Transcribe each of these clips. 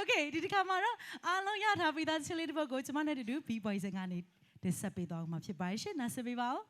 Okay ဒီတစ်ခါမှာတော့အားလုံးရထားပြီးသားချင်းလေးတစ်ပုဒ်ကိုကျမနဲ့တူတူ B boy စင်ကနေတင်ဆက်ပေးသွားအောင်မှာဖြစ်ပါရှင်နားဆက်ပေးပါဦး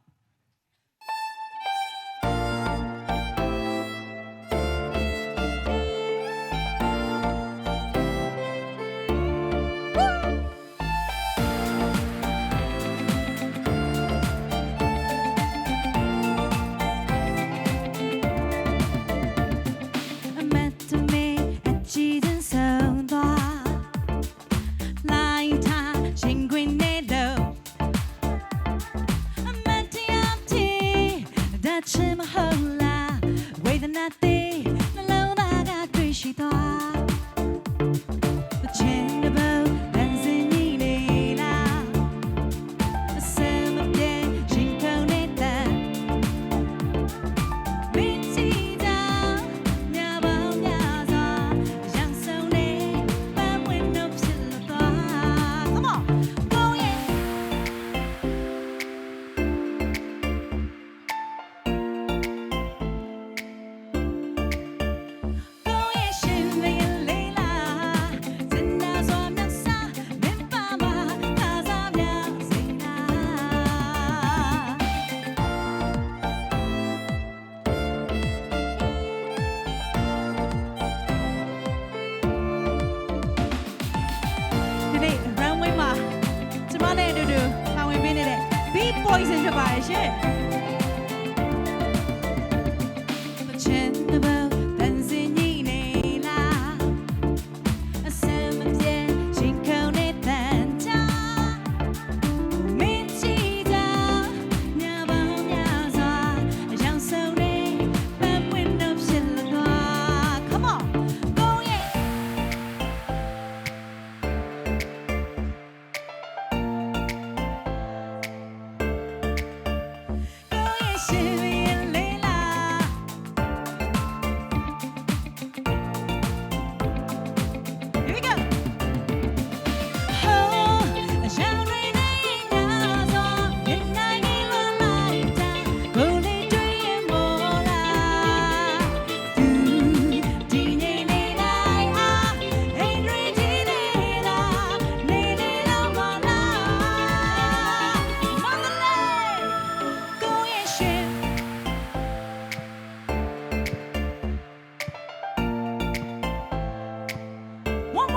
ဒါချ Poison ဖြစ်ပါတယ်ရှင်။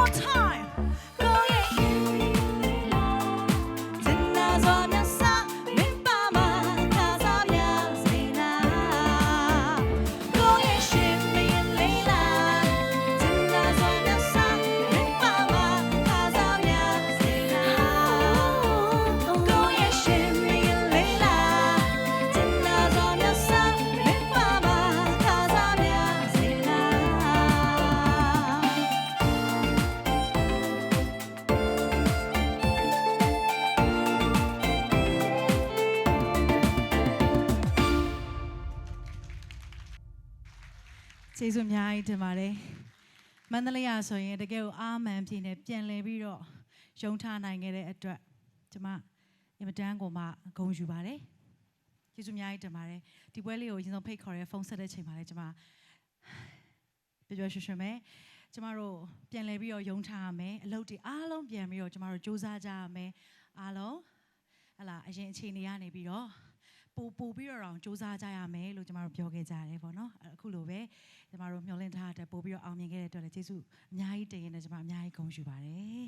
time. ကျေးဇူးအများကြီးတင်ပါတယ်မန္တလေးရဆိုရင်တကယ်ကိုအာမန်ဖြစ်နေပြန်လဲပြီးတော့ရုံထားနိုင်ခဲ့တဲ့အတွက်ကျမအင်မတန်ကိုမှဂုဏ်ယူပါတယ်ကျေးဇူးအများကြီးတင်ပါတယ်ဒီပွဲလေးကိုအရင်ဆုံးဖိတ်ခေါ်ရဲဖုန်းဆက်တဲ့ချိန်မှာလဲကျမပျော်ပျော်ရွှင်ရွှင်ပဲကျမတို့ပြန်လဲပြီးတော့ရုံထားရမယ်အလုပ်တွေအားလုံးပြန်ပြီးတော့ကျမတို့စူးစမ်းကြရမယ်အားလုံးဟလာအရင်အခြေအနေကနေပြီးတော့ ပို့ပို့ပြီးတော့အောင်စူးစမ်းကြရမယ်လို့ကျမတို့ပြောခဲ့ကြရတယ်ပေါ့နော်အဲ့အခုလိုပဲကျမတို့မျှော်လင့်ထားတဲ့ပို့ပြီးတော့အောင်မြင်ခဲ့တဲ့အတွက်လည်းကျေးဇူးအများကြီးတင်ရင်လည်းကျမအများကြီးဂုဏ်ယူပါတယ်